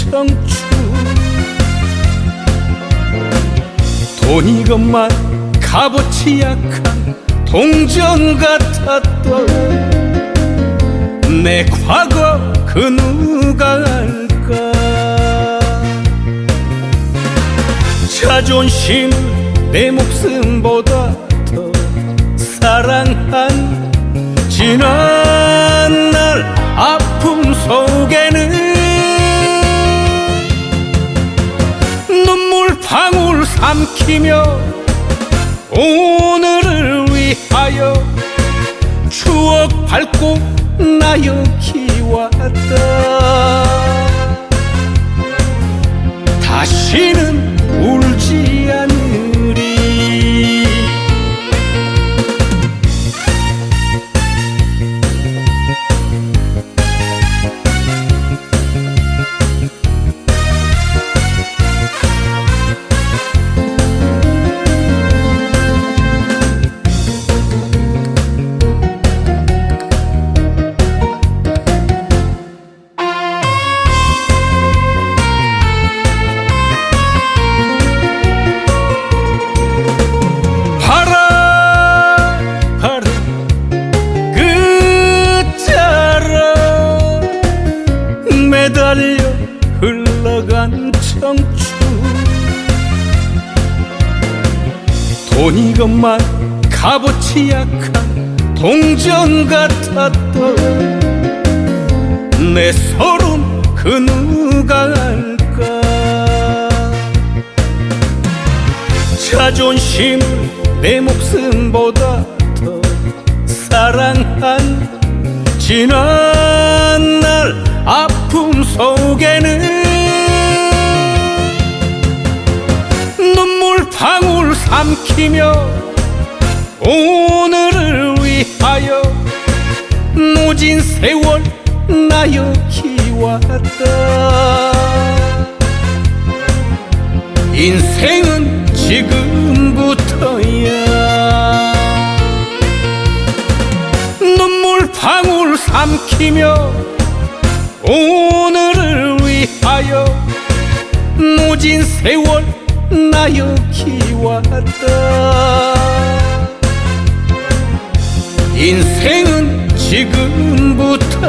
청춘. 돈이 것만 값어치 약한 동전 같았던 내 과거 그 누가 알까? 자존심 내 목숨보다 더 사랑한 지난 방울 삼키며 오늘을 위하여 추억 밟고 나 여 기 왔다. 다시는 흘러간 청춘 돈 이것만 값어치 약한 동전 같았던 내 서름 그 누가 알까? 자존심을 내 목숨보다 더 사랑한 지난 날 아픔 속에는 방울 삼키며 오늘을 위하여 노진 세월 나 여 기 왔다. 인생은 지금부터야. 눈물 방울 삼키며 오늘을 위하여 노진 세월 나 여기 왔다. 인생은 지금부터야